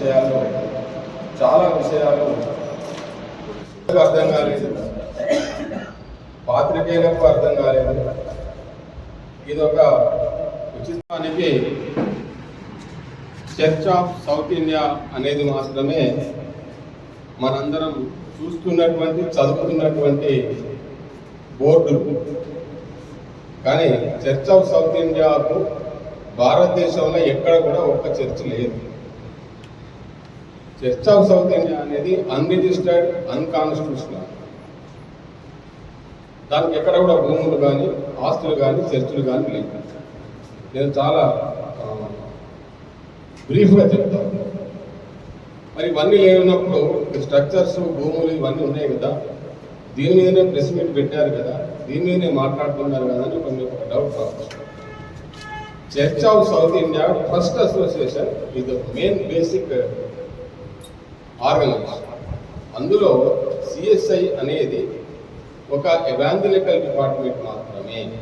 విషయాలు చాలా విషయాలు అర్థం కాలేదు. పాత్రికేయులకు అర్థం కాలేదు. ఇది ఒక ఉచితానికి చర్చ్ ఆఫ్ సౌత్ ఇండియా అనేది మాత్రమే మనందరం చూస్తున్నటువంటి చదువుతున్నటువంటి బోర్డులు కానీ చర్చ్ ఆఫ్ సౌత్ ఇండియాకు భారతదేశంలో ఎక్కడ కూడా ఒక్క చర్చ్ లేదు. చర్చ్ ఆఫ్ సౌత్ ఇండియా అనేది అన్రిజిస్టర్డ్ అన్కాన్స్టిట్యూషనల్ దానికి ఎక్కడ కూడా భూములు కానీ ఆస్తులు కానీ చర్చలు కానీ లేవు. నేను చాలా బ్రీఫ్గా చెప్తాను మరి ఇవన్నీ లేనప్పుడు స్ట్రక్చర్స్ భూములు ఇవన్నీ ఉన్నాయి కదా. దీని మీదనే ప్రెస్ మీట్ పెట్టారు కదా. దీని మీదనే మాట్లాడుతున్నారు కదా అని ఒక మీకు ఒక డౌట్ రావచ్చు. Church of South India first association ఇది మెయిన్ బేసిక్ ఆర్గనైజేషన్ అందులో సిఎస్ఐ అనేది ఒక ఎవాంజలికల్ డిపార్ట్మెంట్ మాత్రమే.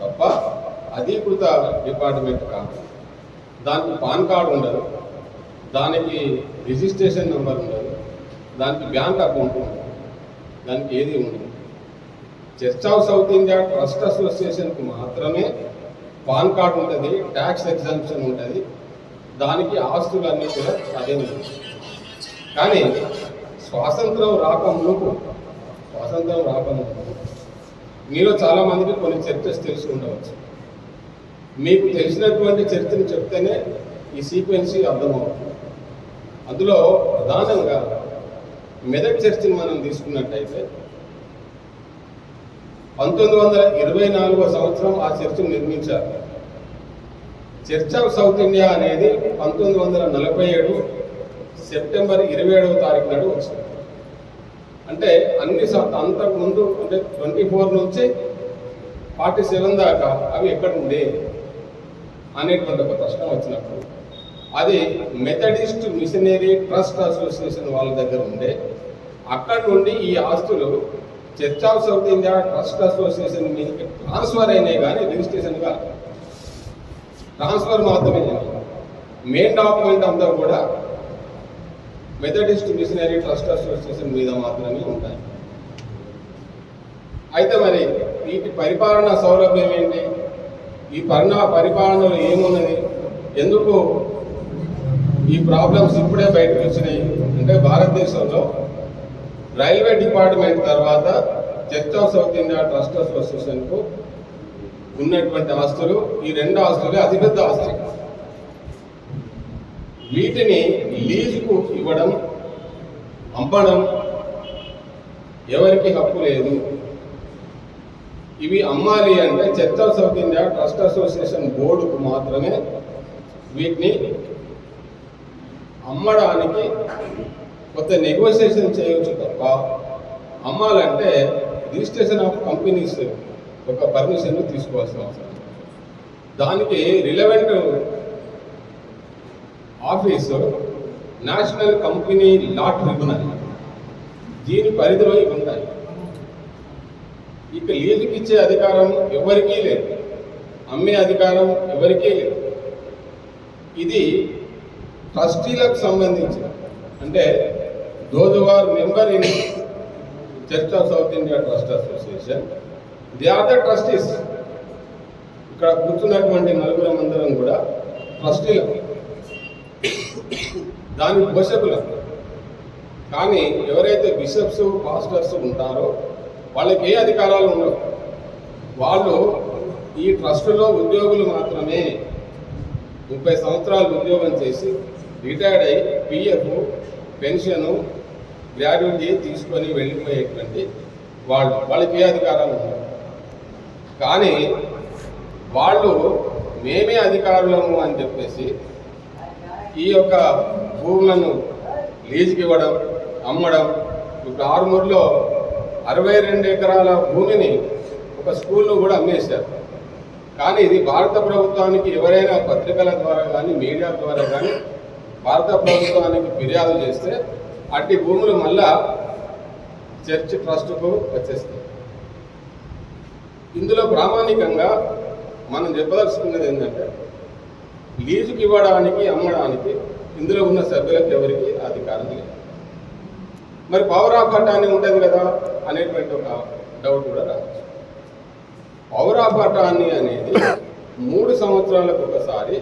తప్ప అధీకృత డిపార్ట్మెంట్ కాదు. దానికి పాన్ కార్డు ఉండదు. దానికి రిజిస్ట్రేషన్ నెంబర్ ఉండదు. దానికి బ్యాంక్ అకౌంట్ ఉండదు. దానికి ఏది ఉండదు. Church of South India Trust అసోసియేషన్కి మాత్రమే పాన్ కార్డు ఉంటుంది ట్యాక్స్ ఎగ్జామ్షన్ ఉంటుంది. దానికి ఆస్తులన్నీ కూడా అదే ఉంటుంది కానీ స్వాతంత్రం రాకముందుకు స్వాతంత్రం రాకముందు మీలో చాలా మందికి కొన్ని చర్చస్ తెలిసి ఉండవచ్చు. మీకు తెలిసినటువంటి చర్చని చెప్తేనే ఈ సీక్వెన్సీ అర్థమవుతుంది. అందులో ప్రధానంగా మెదక్ చర్చిని మనం తీసుకున్నట్టయితే పంతొమ్మిది వందల ఇరవై నాలుగో సంవత్సరం ఆ చర్చిని నిర్మించారు. చర్చ్ ఆఫ్ సౌత్ ఇండియా అనేది పంతొమ్మిది వందల నలభై ఏడు సెప్టెంబర్ ఇరవై ఏడవ తారీఖు నాడు వచ్చింది. అంటే అన్ని అంతకు ముందు అంటే ట్వంటీ ఫోర్ నుంచి ఫార్టీ సెవెన్ దాకా అవి ఎక్కడ ఉండే అనేటువంటి ఒక ప్రశ్న వచ్చినప్పుడు అది మెథడిస్ట్ మిషనరీ ట్రస్ట్ అసోసియేషన్ వాళ్ళ దగ్గర ఉండే. అక్కడ నుండి ఈ ఆస్తులు Church of South India Trust Association మీదకి ట్రాన్స్ఫర్ అయినాయి కానీ రిజిస్ట్రేషన్ కాదు ట్రాన్స్ఫర్ మాత్రమే మెయిన్ డాక్యుమెంట్ అంతా కూడా మెథడిస్ట్ మిషనరీ ట్రస్ట్ అసోసియేషన్ మీద మాత్రమే ఉంటాయి. అయితే మరి వీటి పరిపాలన సౌలభ్యం ఏంటి? ఈ పరిణా పరిపాలనలో ఏమున్నది? ఎందుకు ఈ ప్రాబ్లమ్స్ ఇప్పుడే బయటకు వచ్చినాయి? అంటే భారతదేశంలో రైల్వే డిపార్ట్మెంట్ తర్వాత Church of South India Trust అసోసియేషన్కు ఉన్నటువంటి ఆస్తులు ఈ రెండు ఆస్తులే అతిపెద్ద ఆస్తి వీటిని లీజుకు ఇవ్వడం అమ్మడం ఎవరికి హక్కు లేదు. ఇవి అమ్మాలి అంటే Church of India Trust Association బోర్డుకు మాత్రమే వీటిని అమ్మడానికి కొత్త నెగోషియేషన్ చేయవచ్చు తప్ప అమ్మాలంటే రిజిస్ట్రేషన్ ఆఫ్ కంపెనీస్ ఒక పర్మిషన్ తీసుకోవాల్సిన అవసరం. దానికి relevant office national company law tribunal. దీని పరిధిలో ఇవి ఉంటాయి. ఇక లీజుకి ఇచ్చే అధికారం ఎవరికీ లేదు. అమ్మే అధికారం ఎవరికీ లేదు. ఇది ట్రస్టీలకు సంబంధించిన అంటే those member in Church of South India Trust Association. They are the trustees ఇక్కడ కూర్చున్నటువంటి నలుగురం అందరం కూడా ట్రస్టీలకు. దాని పోషకులు. కానీ ఎవరైతే బిషప్స్ పాస్టర్స్ ఉంటారో వాళ్ళకి ఏ అధికారాలు ఉండవు. వాళ్ళు ఈ ట్రస్టులో ఉద్యోగులు మాత్రమే ముప్పై సంవత్సరాలు ఉద్యోగం చేసి రిటైర్డ్ అయ్యి పిఎఫ్ పెన్షను గ్రాడ్యుయేట్ తీసుకొని వెళ్ళిపోయేటువంటి వాళ్ళు వాళ్ళకి ఏ అధికారాలు ఉండవు. కానీ వాళ్ళు మేమే అధికారులము అని చెప్పేసి ఈ యొక్క భూములను లీజుకి ఇవ్వడం అమ్మడం ఇప్పుడు ఆరుమూరులో అరవై రెండు ఎకరాల భూమిని ఒక స్కూల్లో కూడా అమ్మేశారు. కానీ ఇది భారత ప్రభుత్వానికి ఎవరైనా పత్రికల ద్వారా కానీ మీడియా ద్వారా కానీ భారత ప్రభుత్వానికి ఫిర్యాదు చేస్తే అట్టి భూములు మళ్ళా చర్చ్ ట్రస్ట్కు వచ్చేస్తాయి. ఇందులో ప్రామాణికంగా మనం చెప్పదలుచుకున్నది ఏంటంటే లీజుకి ఇవ్వడానికి అమ్మడానికి ఇందులో ఉన్న సభ్యులకు ఎవరికి అధికారం లేదు. మరి పవర్ ఆఫ్ అటార్నీ ఉంటుంది కదా అనేటువంటి ఒక డౌట్ కూడా రావచ్చు. పవర్ ఆఫ్ అటార్నీ అనేది మూడు సంవత్సరాలకు ఒకసారి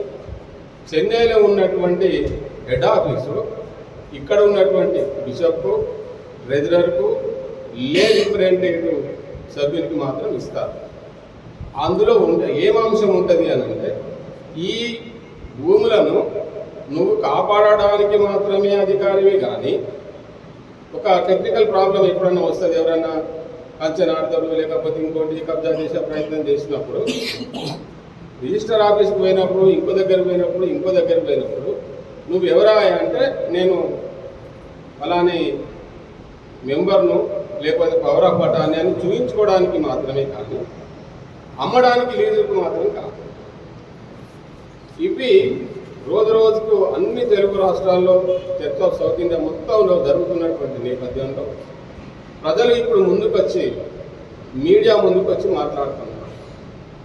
చెన్నైలో ఉన్నటువంటి హెడ్ ఆఫీసు ఇక్కడ ఉన్నటువంటి బిషప్కు ట్రెజరర్కు లే రిప్రజెంటేటివ్ సభ్యునికి మాత్రం ఇస్తారు. అందులో ఉండే ఏం అంశం ఉంటుంది అని అంటే ఈ భూములను నువ్వు కాపాడడానికి మాత్రమే అధికారివి కానీ ఒక టెక్నికల్ ప్రాబ్లం ఎప్పుడన్నా వస్తుంది ఎవరన్నా కంచెనాడతారు లేకపోతే ఇంకోటి కబ్జా చేసే ప్రయత్నం చేసినప్పుడు రిజిస్టర్ ఆఫీస్కి పోయినప్పుడు ఇంకో దగ్గర పోయినప్పుడు ఇంకో దగ్గర పోయినప్పుడు నువ్వు ఎవరా అంటే నేను అలానే మెంబర్ను లేకపోతే పవర్ ఆఫ్ అటార్నీ అని చూపించుకోవడానికి మాత్రమే కానీ అమ్మడానికి లీజుకు మాత్రం కాదు. ఇవి రోజు రోజుకు అన్ని తెలుగు రాష్ట్రాల్లో చర్చ ఆఫ్ సౌత్ ఇండియా మొత్తంలో జరుగుతున్నటువంటి నేపథ్యంలో ప్రజలు ఇప్పుడు ముందుకొచ్చి మీడియా ముందుకొచ్చి మాట్లాడుతున్నారు.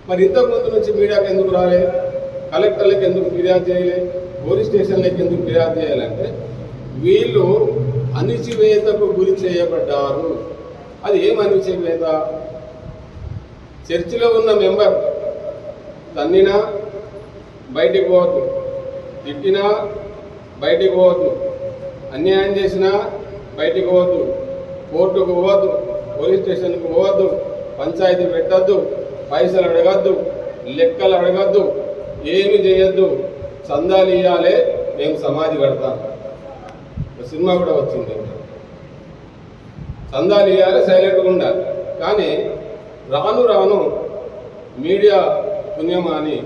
మరి ఇంతకు ముందు నుంచి మీడియాకి ఎందుకు రాలే? కలెక్టర్లకు ఎందుకు ఫిర్యాదు చేయలే? పోలీస్ స్టేషన్లకు ఎందుకు ఫిర్యాదు చేయాలంటే వీళ్ళు అణిచివేతకు గురి చేయబడ్డారు. అది ఏం అణిచివేత? చర్చిలో ఉన్న మెంబర్ తన్నినా బయటికి పోవద్దు. తిట్టినా బయటికి పోవద్దు. అన్యాయం చేసినా బయటికి పోవద్దు. కోర్టుకు పోవద్దు. పోలీస్ స్టేషన్కు పోవద్దు. పంచాయతీ పెట్టద్దు. పైసలు అడగద్దు. లెక్కలు అడగద్దు. ఏమి చేయొద్దు. చందాలు ఇవ్వాలే మేము సమాధి కడతాం. సినిమా కూడా వచ్చింది. చందాలు ఇవ్వాలి సైలెంట్గా ఉండాలి. కానీ రాను రాను మీడియా పుణ్యమా అని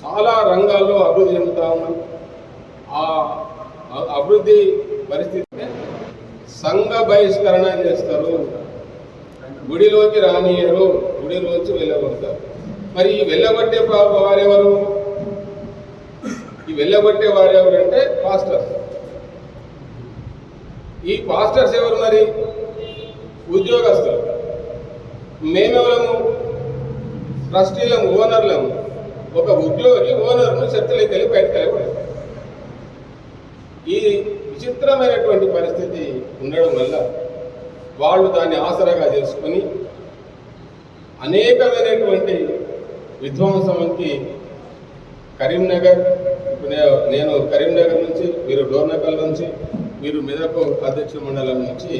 చాలా రంగాల్లో అభివృద్ధి చెందుతా ఉన్నాం. ఆ అభివృద్ధి పరిస్థితి సంఘ బహిష్కరణ చేస్తారు. గుడిలోకి రానియరు గుడిలోంచి వెళ్ళగొడతారు. మరి ఈ వెళ్ళగొట్టే వారెవరు? ఈ వెళ్ళగొట్టే వారెవరు అంటే పాస్టర్స్. ఈ పాస్టర్స్ ఎవరు మరి? ఉద్యోగస్తులు. మేమెవరము? ట్రస్టీలము ఓనర్లము. ఒక ఉద్యోగి ఓనర్ను చర్చలోకి వెళ్ళి బయటకు వెళ్ళకూడదు. ఈ విచిత్రమైనటువంటి పరిస్థితి ఉండడం వల్ల వాళ్ళు దాన్ని ఆసరాగా చేసుకొని అనేకమైనటువంటి విధ్వంసంకి కరీంనగర్ ఇప్పుడు నేను కరీంనగర్ నుంచి మీరు డోర్నకల్ నుంచి మీరు మెదక్ అధ్యక్ష మండలం నుంచి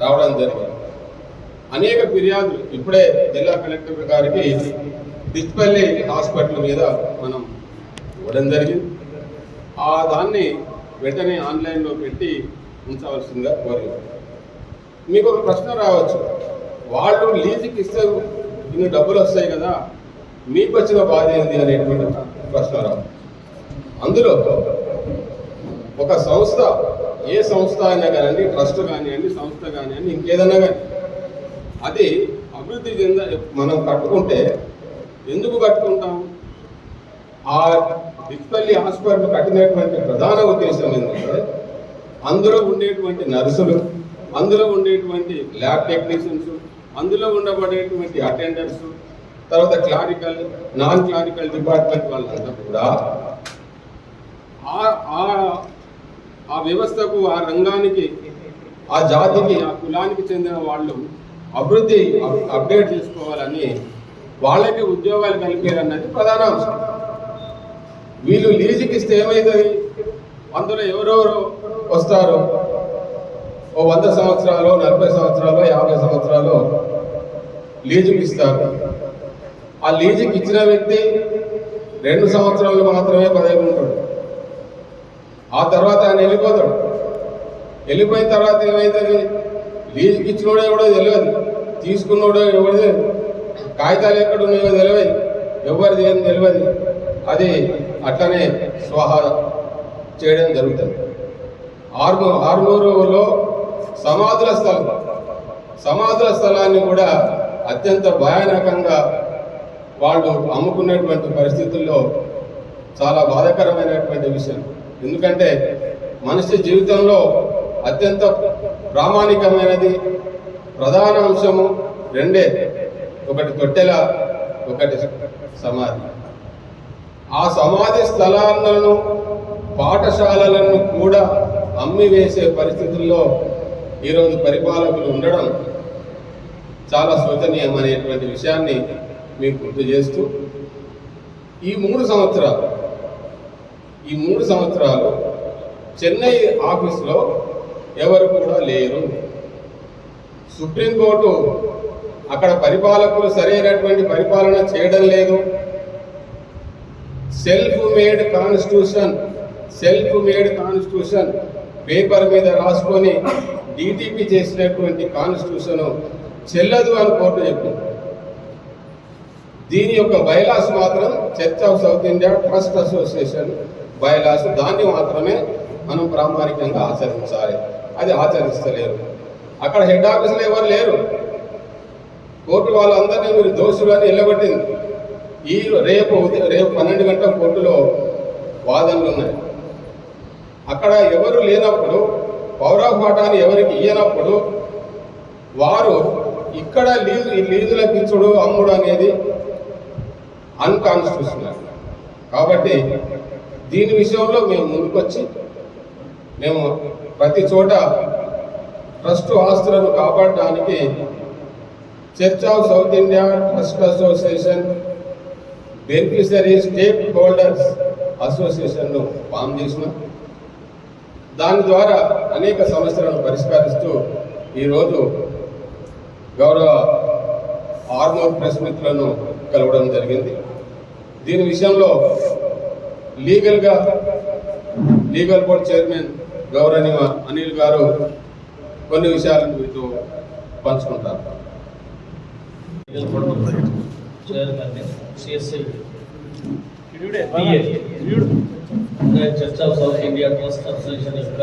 రావడం జరిగింది. అనేక ఫిర్యాదులు ఇప్పుడే జిల్లా కలెక్టర్ గారికి డిస్పల్లి హాస్పిటల్ మీద మనం ఇవ్వడం జరిగింది. ఆ దాన్ని వెంటనే ఆన్లైన్లో పెట్టి ఉంచవలసిందిగా కోరింది మీకు ఒక ప్రశ్న రావచ్చు. వాళ్ళు లీజుకి ఇస్తే ఇన్ని డబ్బులు వస్తాయి కదా మీకు వచ్చిన బాధ ఏంది అనేటువంటి ప్రశ్న రావు అందులో ఒక సంస్థ ఏ సంస్థ అయినా కానివ్వండి ట్రస్ట్ కానివ్వండి సంస్థ కానివ్వండి ఇంకేదన్నా కానీ అది అభివృద్ధి చెంద మనం కట్టుకుంటే ఎందుకు కట్టుకుంటాం? ఆ బిక్పల్లి హాస్పిటల్ కట్టినటువంటి ప్రధాన ఉద్దేశం ఏంటంటే అందులో ఉండేటువంటి నర్సులు అందులో ఉండేటువంటి ల్యాబ్ టెక్నీషియన్స్ అందులో ఉండబడేటువంటి అటెండర్స్ తర్వాత క్లారికల్ నాన్ క్లారికల్ డిపార్ట్మెంట్ వాళ్ళంతా కూడా ఆ- ఆ వ్యవస్థకు ఆ రంగానికి ఆ జాతికి ఆ కులానికి చెందిన వాళ్ళు అభివృద్ధి అప్- అప్డేట్ చేసుకోవాలని వాళ్ళకి ఉద్యోగాలు కలిపారన్నది ప్రధాన అంశం. వీళ్ళు లీజుకి ఇస్తే ఏమవుతుంది అందులో ఎవరెవరు వస్తారు? ఓ వంద సంవత్సరాలు నలభై సంవత్సరాలు యాభై సంవత్సరాలు లీజుకి ఇస్తారు ఆ లీజుకి ఇచ్చిన వ్యక్తి రెండు సంవత్సరాలు మాత్రమే పదవి ఉంటాడు ఆ తర్వాత ఆయన వెళ్ళిపోతాడు. వెళ్ళిపోయిన తర్వాత ఏమవుతుంది లీజుకి ఇచ్చినోడో ఎవడో తెలియదు. తీసుకున్నోడో ఎవడో తెలియదు. కాగితాలు ఎక్కడ ఉన్నాయో తెలియదు ఎవరిది ఏం తెలియదు అది అట్లనే స్వాహ చేయడం జరుగుతుంది. ఆర్మూ ఆర్మూరులో సమాధుల స్థలం. సమాధుల స్థలాన్ని కూడా అత్యంత భయానకంగా వాళ్ళు అమ్ముకున్నటువంటి పరిస్థితుల్లో చాలా బాధాకరమైనటువంటి విషయం. ఎందుకంటే మనిషి జీవితంలో అత్యంత ప్రామాణికమైనది ప్రధాన అంశము రెండే. ఒకటి తొట్టెల ఒకటి సమాధి. ఆ సమాధి స్థలాలను పాఠశాలలను కూడా అమ్మివేసే పరిస్థితుల్లో ఈరోజు పరిపాలకులు ఉండడం చాలా శోచనీయం అనేటువంటి విషయాన్ని మీకు గుర్తు చేస్తూ ఈ మూడు సంవత్సరాలు ఈ మూడు సంవత్సరాలు చెన్నై ఆఫీస్లో ఎవరు కూడా లేరు. సుప్రీంకోర్టు అక్కడ పరిపాలకులు సరైనటువంటి పరిపాలన చేయడం లేదు. Self made constitution self made constitution paper మీద రాసుకొని డిటిపి చేసినటువంటి కాన్స్టిట్యూషన్ చెల్లదు అని కోర్టు చెప్పింది. దీని యొక్క బైలాస్ మాత్రం Church of South India Trust Association bylaws దాన్ని మాత్రమే మనం ప్రామాణికంగా ఆచరించాలి. అది ఆచరిస్తలేరు. అక్కడ హెడ్ ఆఫీసులు ఎవరు లేరు? కోర్టు వాళ్ళందరినీ మీరు దోషులు అని వెళ్ళగొట్టింది ఈ రేపు రేపు పన్నెండు గంటల కోర్టులో వాదనలు ఉన్నాయి. అక్కడ ఎవరు లేనప్పుడు పౌరపాఠాన్ని ఎవరికి ఇయ్యనప్పుడు వారు ఇక్కడ లీజు ఈ లీజులకు ఇచ్చుడు అమ్ముడు అనేది అన్కాన్స్టిట్యూషనల్. కాబట్టి దీని విషయంలో మేము ముందుకొచ్చి మేము ప్రతి చోట ట్రస్ట్ ఆస్తులను కాపాడడానికి Church of South India Trust Association beneficiary stake holders అసోసియేషన్ను form చేసినాం. దాని ద్వారా అనేక సమస్యలను పరిష్కరిస్తూ ఈరోజు గౌరవ ఆర్మోర్ ప్రెస్ మిత్రులను కలవడం జరిగింది. దీని విషయంలో లీగల్గా లీగల్ బోర్డ్ చైర్మన్ గౌరవనీయ అనిల్ గారు కొన్ని విషయాలను మీతో పంచుకుంటారు. Church of South India Trust Association యొక్క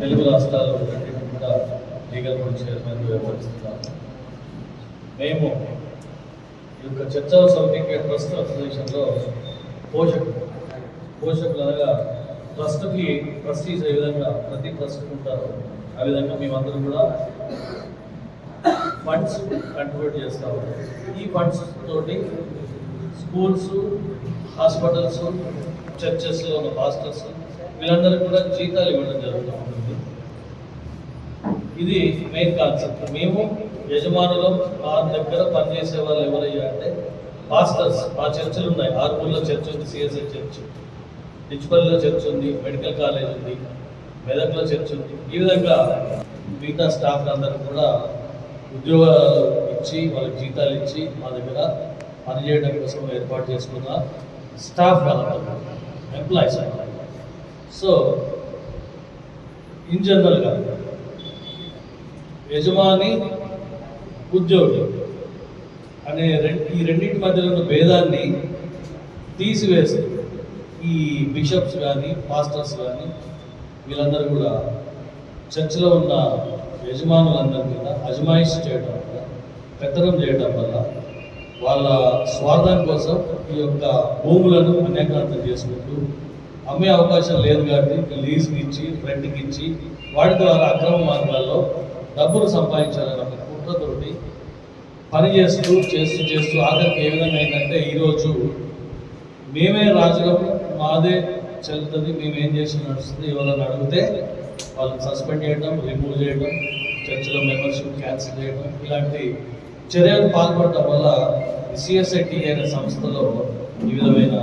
తెలుగు రాష్ట్రాలు కూడా లీగల్ బోర్డ్ చైర్మన్ వ్యవహరిస్తున్నాము మేము ఈ యొక్క Church of South India Trust అసోసియేషన్లో పోషకులు పోషకులు అనగా ట్రస్ట్కి ట్రస్టీస్ ఏ విధంగా ప్రతి ట్రస్ట్ ఉంటారో ఆ విధంగా మేమందరం కూడా ఫండ్స్ కంట్రిబ్యూట్ చేస్తాము ఈ ఫండ్స్ తోటి స్కూల్స్ హాస్పిటల్స్ చర్చెస్లో ఉన్న పాస్టర్స్ వీళ్ళందరికీ కూడా జీతాలు ఇవ్వడం జరుగుతూ ఉంటుంది. ఇది మెయిన్ కాన్సెప్ట్ మేము యజమానులు మా దగ్గర పనిచేసే వాళ్ళు ఎవరయ్యా అంటే పాస్టర్స్ మా చర్చలు ఉన్నాయి. ఆర్మూర్లో చర్చ్ ఉంది సిఎస్ఐ చర్చ్ డిచ్పల్లిలో చర్చ్ ఉంది మెడికల్ కాలేజ్ ఉంది మెదక్లో చర్చ్ ఉంది. ఈ విధంగా మిగతా స్టాఫ్ అందరూ కూడా ఉద్యోగాలు ఇచ్చి వాళ్ళకి జీతాలు ఇచ్చి మా దగ్గర పనిచేయడం కోసం ఏర్పాటు చేసుకున్న స్టాఫ్ వాళ్ళందరూ ఎంప్లాయీస్ సో ఇన్ జనరల్గా యజమాని ఉద్యోగి అనే రెండు ఈ రెండింటి మధ్యలో ఉన్న భేదాన్ని తీసివేసి ఈ బిషప్స్ కానీ పాస్టర్స్ కానీ వీళ్ళందరూ కూడా చర్చిలో ఉన్న యజమానులందరి మీద అజమాయిష్ చేయడం వల్ల పెత్తనం చేయడం వల్ల వాళ్ళ స్వార్థం కోసం ఈ యొక్క భూములను అనేకాంతం చేసుకుంటూ అమ్మే అవకాశం లేదు కాబట్టి లీజ్కి ఇచ్చి రెంట్కి ఇచ్చి వాటి ద్వారా అక్రమ మార్గాల్లో డబ్బులు సంపాదించాలని ఒక కుట్రతోటి పని చేస్తూ చేస్తూ చేస్తూ ఆఖరికి ఏ విధంగా అయిందంటే ఈరోజు మేమే రాజులం మాదే చెల్లుతుంది మేము ఏం చేసి నడుస్తుంది ఎవరైనా అడిగితే వాళ్ళని సస్పెండ్ చేయడం రిమూవ్ చేయడం చర్చిలో మెంబర్షిప్ క్యాన్సిల్ చేయడం ఇలాంటి చర్యలు పాల్పడటం వల్ల సిఎస్ఐటి అనే సంస్థలో ఈ విధమైన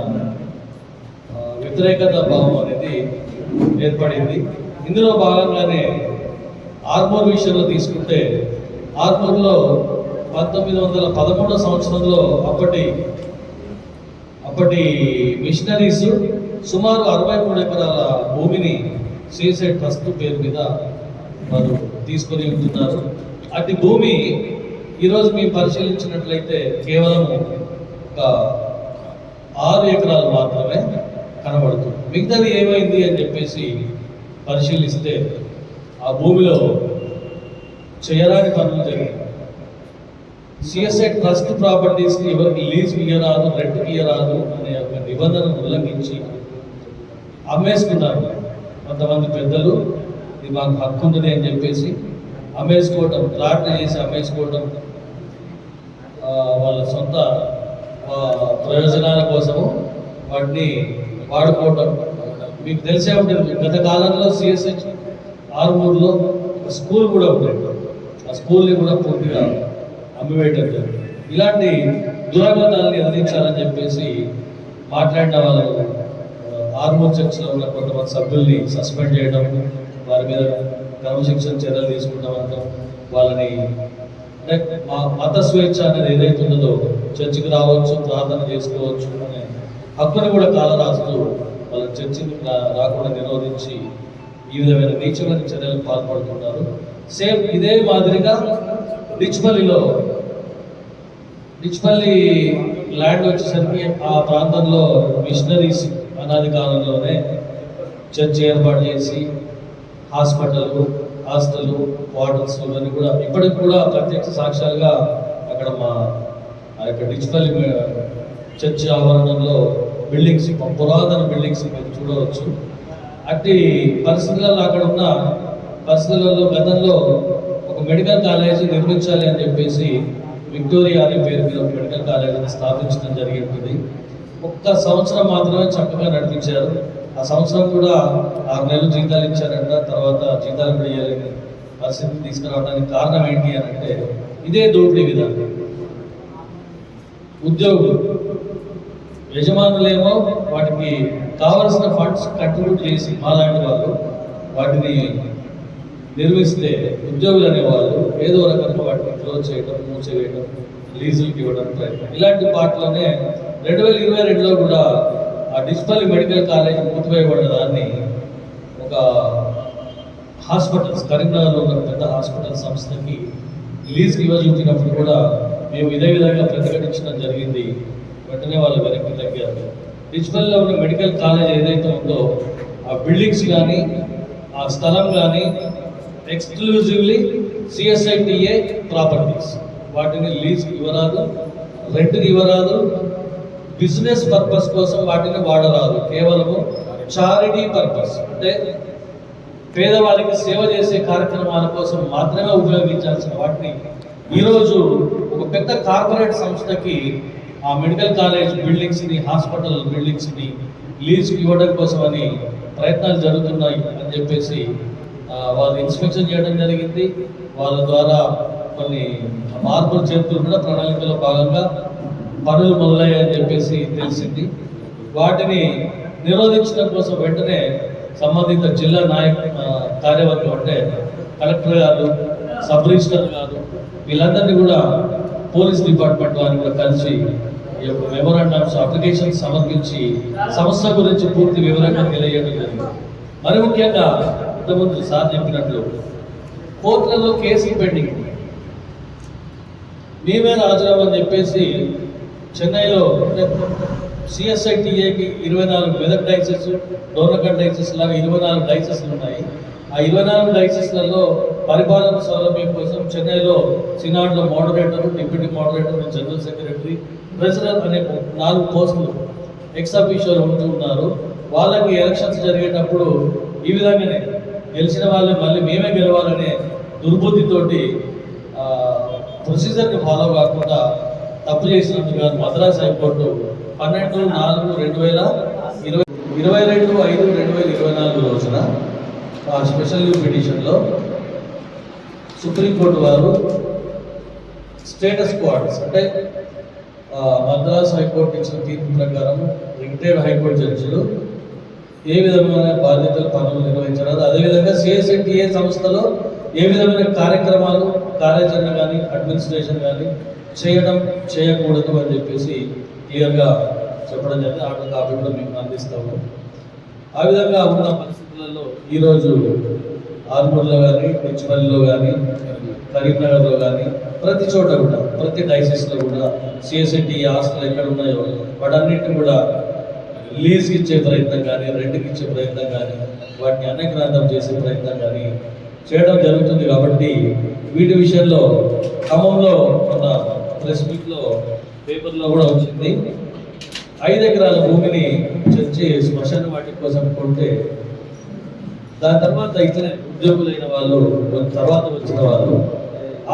వ్యతిరేకత భావం అనేది ఏర్పడింది. ఇందులో భాగంగానే ఆర్మూర్ విషయంలో తీసుకుంటే ఆర్మూర్లో పంతొమ్మిది వందల పదమూడో సంవత్సరంలో అప్పటి అప్పటి మిషనరీస్ సుమారు అరవై మూడు ఎకరాల భూమిని సీసైడ్ ట్రస్ట్ పేరు మీద వారు తీసుకొని ఉంటున్నారు అటు భూమి ఈరోజు మేము పరిశీలించినట్లయితే కేవలం ఒక ఆరు ఎకరాలు మాత్రమే కనబడుతుంది. మిగతాది ఏమైంది అని చెప్పేసి పరిశీలిస్తే ఆ భూమిలో చేయరాని పనులు జరిగాయి. సిఎస్ఐ ట్రస్ట్ ప్రాపర్టీస్కి ఎవరికి లీజ్ ఇయ్యరాదు రెంట్కి ఇయ్యరాదు అనే ఒక నిబంధనను ఉల్లంఘించి అమ్మేసుకున్నారు. కొంతమంది పెద్దలు ఇది మాకు హక్కు ఉంది అని చెప్పేసి అమ్మేసుకోవటం ప్లాట్ చేసి అమ్మేసుకోవటం వాళ్ళ సొంత ప్రయోజనాల కోసము వాటిని వాడుకోవటం. మీకు తెలిసే ఉంటుంది గత కాలంలో సిఎస్హెచ్ ఆరుమూరులో ఒక స్కూల్ కూడా ఉండేది. ఆ స్కూల్ని కూడా పూర్తిగా అమ్మివేయటం ఇలాంటి దురాగతాలను ఎదిరించాలని చెప్పేసి మాట్లాడిన వాళ్ళు ఆర్మూర్ చర్చ్లో ఉన్న కొంతమంది సభ్యుల్ని సస్పెండ్ చేయడం వారి మీద క్రమశిక్షణ చర్యలు తీసుకుంటామంటాం వాళ్ళని అంటే మా మత స్వేచ్ఛ అనేది ఏదైతే ఉన్నదో చర్చికి రావచ్చు ప్రార్థన చేసుకోవచ్చు అనే హక్కుని కూడా కాలరాస్తూ వాళ్ళ చర్చికి రాకుండా నిరోధించి ఈ విధమైన నీచమైన చర్యలకు పాల్పడుతున్నారు సేమ్ ఇదే మాదిరిగా డిచ్పల్లిలో డిచ్పల్లి ల్యాండ్ వచ్చేసరికి ఆ ప్రాంతంలో మిషనరీస్ అనాది కాలంలోనే చర్చ్ ఏర్పాటు చేసి హాస్పిటల్ హాస్టల్ వాటర్స్ ఇవన్నీ కూడా ఇప్పటికి కూడా ప్రత్యక్ష సాక్ష్యాలుగా అక్కడ మా ఆ యొక్క డిజిటల్ చర్చ్ ఆవరణంలో బిల్డింగ్స్ పురాతన బిల్డింగ్స్ మీరు చూడవచ్చు. అట్టి పరిస్థితులలో అక్కడ ఉన్న పరిస్థితులలో గతంలో ఒక మెడికల్ కాలేజీ నిర్మించాలి అని చెప్పేసి విక్టోరియా అనే పేరు మీద ఒక మెడికల్ కాలేజీని స్థాపించడం జరిగింది ఒక్క సంవత్సరం మాత్రమే చక్కగా నడిపించారు. ఆ సంవత్సరం కూడా ఆరు నెలలు జీతాలు ఇచ్చారంట. తర్వాత జీతాలు కూడా ఇవ్వలేని పరిస్థితి తీసుకురావడానికి కారణం ఏంటి అని అంటే ఇదే దోపిడీ విధానం. ఉద్యోగులు యజమానులేమో వాటికి కావలసిన ఫండ్స్ కంట్రిబ్యూట్ చేసి మాలాంటి వాళ్ళు వాటిని నిర్మిస్తే ఉద్యోగులు అనేవాళ్ళు ఏదో రకంగా వాటిని క్లోజ్ చేయడం మూసేయడం లీజులకి ఇవ్వడం ఇలాంటి పాటలోనే రెండు వేల ఇరవై రెండులో కూడా ఆ డిజిటల్ మెడికల్ కాలేజ్ మూసివేయబడ్డ దాన్ని ఒక హాస్పిటల్స్ కరీంనగర్లో ఉన్న పెద్ద హాస్పిటల్ సంస్థకి లీజ్కి ఇవ్వజూచినప్పుడు కూడా మేము ఇదే విధంగా ప్రతిఘటించడం జరిగింది. వెంటనే వాళ్ళు వెనక్కి తగ్గారు. డిజిటల్లో ఉన్న మెడికల్ కాలేజ్ ఏదైతే ఉందో ఆ బిల్డింగ్స్ కానీ ఆ స్థలం కానీ ఎక్స్క్లూజివ్లీ సిఎస్ఐటిఏ ప్రాపర్టీస్. వాటిని లీజ్కి ఇవ్వరాదు రెంట్కి ఇవ్వరాదు బిజినెస్ పర్పస్ కోసం వాటిని వాడరాదు. కేవలము చారిటీ పర్పస్. అంటే పేదవాళ్ళకి సేవ చేసే కార్యక్రమాల కోసం మాత్రమే ఉపయోగించాల్సిన వాటిని ఈరోజు ఒక పెద్ద కార్పొరేట్ సంస్థకి ఆ మెడికల్ కాలేజ్ బిల్డింగ్స్ని హాస్పిటల్ బిల్డింగ్స్ని లీజ్కి ఇవ్వడం కోసమని ప్రయత్నాలు జరుగుతున్నాయి అని చెప్పేసి వాళ్ళు ఇన్స్పెక్షన్ చేయడం జరిగింది. వాళ్ళ ద్వారా కొన్ని మార్పులు చేర్పులు కూడా ప్రణాళికలో భాగంగా పనులు మొదలయ్యాయని చెప్పేసి తెలిసింది వాటిని నిరోధించడం కోసం వెంటనే సంబంధిత జిల్లా నాయక కార్యవర్గం అంటే కలెక్టర్ గారు సబ్ రిజిస్టర్ గారు వీళ్ళందరినీ కూడా పోలీస్ డిపార్ట్మెంట్ వారిని కూడా కలిసి ఈ యొక్క మెమోరాండమ్స్ అప్లికేషన్ సమర్పించి సంస్థ గురించి పూర్తి వివరంగా తెలియజేయడం జరిగింది మరి ముఖ్యంగా ఇంతకుముందు సార్ చెప్పినట్లు కోర్టులలో కేసులు పెండింగ్ ఉన్నాయి. మేమే రాజురావు అని చెప్పేసి చెన్నైలో సిఎస్ఐటిఏకి ఇరవై నాలుగు మెదక్ డైసెస్ డోర్నకట్ డైసెస్ లాగా ఇరవై నాలుగు డైసెస్లు ఉన్నాయి. ఆ ఇరవై నాలుగు డైసెస్లలో పరిపాలన సౌలభ్యం కోసం చెన్నైలో సినాడ్లో moderator deputy moderator general secretary president అనే నాలుగు పోస్టులు ఎక్స్ అఫీషియల్ ఉంటూ ఉన్నారు. వాళ్ళకి ఎలక్షన్స్ జరిగేటప్పుడు ఈ విధంగానే గెలిచిన వాళ్ళు మళ్ళీ మేమే గెలవాలనే దుర్బుద్ధితోటి ప్రొసీజర్ని ఫాలో కాకుండా తప్పు చేసినందుకు కాదు. మద్రాస్ హైకోర్టు పన్నెండు నాలుగు రెండు వేల ఇరవై ఇరవై రెండు ఐదు రెండు వేల ఇరవై నాలుగు రోజున ఆ స్పెషల్ లీవ్ పిటిషన్లో సుప్రీంకోర్టు వారు స్టేటస్ క్వార్డ్స్ అంటే మద్రాస్ హైకోర్టు ఇచ్చిన తీర్పు ప్రకారం రిటైర్డ్ హైకోర్టు జడ్జిలు ఏ విధమైన బాధ్యతలు పనులు నిర్వహించరాదు. అదేవిధంగా సిఎస్ఎన్టీఏ సంస్థలో ఏ విధమైన కార్యక్రమాలు కార్యాచరణ కానీ అడ్మినిస్ట్రేషన్ కానీ చేయడం చేయకూడదు అని చెప్పేసి క్లియర్గా చెప్పడం జరిగింది. ఆ కాపీ కూడా మేము అందిస్తాము. ఆ విధంగా ఉన్న పరిస్థితులలో ఈరోజు ఆర్మూర్లో కానీ పిచ్చిపల్లిలో కానీ కరీంనగర్లో కానీ ప్రతి చోట కూడా ప్రతి డైసెస్లో కూడా సిఎస్ఐటి హాస్టల్ ఎక్కడ ఉన్నాయో వాటన్నిటిని కూడా లీజ్కి ఇచ్చే ప్రయత్నం కానీ రెంట్కి ఇచ్చే ప్రయత్నం కానీ వాటిని అనేకనాంతం చేసే ప్రయత్నం కానీ చేయడం జరుగుతుంది కాబట్టి వీటి విషయంలో క్రమంలో మన ప్రెస్ మీట్లో పేపర్లో కూడా వచ్చింది. ఐదు ఎకరాల భూమిని చర్చి శ్మశాన వాటి కోసం కొంటే దాని తర్వాత ఇతర ఉద్యోగులైన వాళ్ళు తర్వాత వచ్చిన వాళ్ళు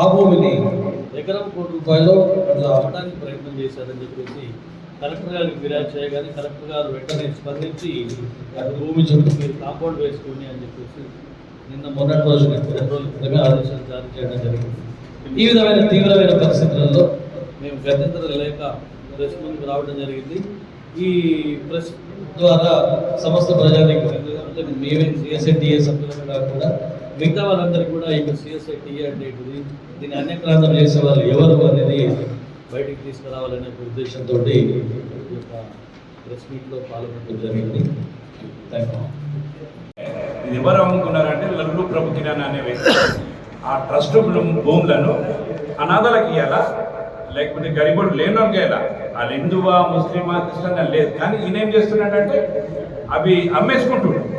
ఆ భూమిని ఎకరం కోటి రూపాయలు అట్లా అమ్మడానికి ప్రయత్నం చేశారని చెప్పేసి కలెక్టర్ గారికి ఫిర్యాదు చేయగానే కలెక్టర్ గారు వెంటనే స్పందించి అటు భూమి చుట్టూ మీరు కాంపౌండ్ వేసుకుని అని చెప్పేసి నిన్న మొన్నటి రోజు రెండు రోజుల క్రితమే ఆదేశాలు జారీ చేయడం జరిగింది. ఈ విధమైన తీవ్రమైన పరిస్థితులలో మేము గత్యంతరం లేక ప్రెస్ ముందుకు రావడం జరిగింది. ఈ ప్రెస్ ద్వారా సమస్త ప్రజానికి అంటే మేమే సిఎస్ఐ టీఏ సభ్యులుగా కూడా మిగతా వాళ్ళందరికీ కూడా ఇక సిఎస్ఐ టీఏ అంటే దీన్ని అన్యక్రాంతం చేసే వాళ్ళు ఎవరు అనేది బయటికి తీసుకురావాలనే ఉద్దేశంతో ఈ యొక్క ప్రెస్ మీట్లో పాల్గొనడం జరిగింది. థ్యాంక్ యూ ఇది ఎవరు అమ్ముకున్నారంటే లల్లు ప్రభు కిరణ్ అనే వ్యక్తి. ఆ ట్రస్ట్ భూములను అనాథలకు ఇవ్వాలా లేకపోతే గరిబడు లేని వాళ్ళకి వాళ్ళు హిందువా ముస్లిమా క్రిస్టియన్ లేదు. కానీ ఈయన ఏం చేస్తున్నాడంటే అవి అమ్మేసుకుంటున్నాడు.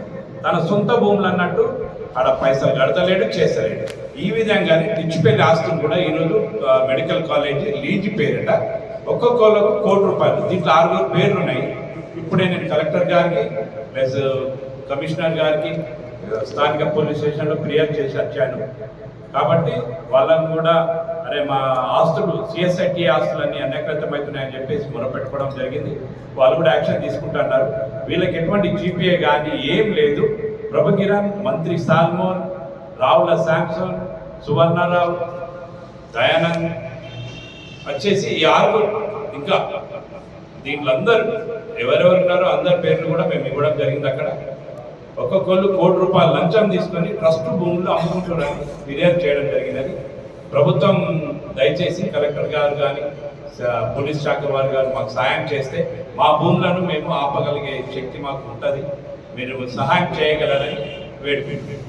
తన సొంత భూములు అన్నట్టు ఆడ పైసలు కడతలేడు చేస్తలేడు. ఈ విధంగానే టిచ్చిపల్లి ఆస్తులు కూడా ఈరోజు మెడికల్ కాలేజ్ లీజు పేరిట ఒక్కొక్కళ్ళకు కోటి రూపాయలు. దీంట్లో ఆరుగురు పేర్లు ఉన్నాయి. ఇప్పుడే నేను కలెక్టర్ గారికి ప్లస్ కమిషనర్ గారికి స్థానిక పోలీస్ స్టేషన్లో ఫిర్యాదు చేసి వచ్చాను. కాబట్టి వాళ్ళని కూడా అరే మా ఆస్తులు సిఎస్ఐటి ఆస్తులన్నీ అనేకృతమవుతున్నాయని చెప్పేసి మొరపెట్టుకోవడం జరిగింది. వాళ్ళు కూడా యాక్షన్ తీసుకుంటున్నారు. వీళ్ళకి ఎటువంటి జీపీఏ కానీ ఏం లేదు. ప్రభుకిరణ్ మంత్రి సాల్మోన్ రావుల శాంసన్ సువర్ణరావు దయానంద్ వచ్చేసి ఈ ఆరుగురు. ఇంకా దీంట్లో అందరూ ఎవరెవరు ఉన్నారో అందరి పేర్లు కూడా మేము ఇవ్వడం జరిగింది అక్కడ. ఒక్కొక్కళ్ళు కోటి రూపాయలు లంచం తీసుకొని ట్రస్ట్ భూములు అమ్ముకుంటున్నారని ఫిర్యాదు చేయడం జరిగినది. ప్రభుత్వం దయచేసి కలెక్టర్ గారు కానీ పోలీస్ శాఖ వారు గారు మాకు సహాయం చేస్తే మా భూములను మేము ఆపగలిగే శక్తి మాకు ఉంటుంది. మీరు సహాయం చేయగలరని వేడుకుంటున్నాం.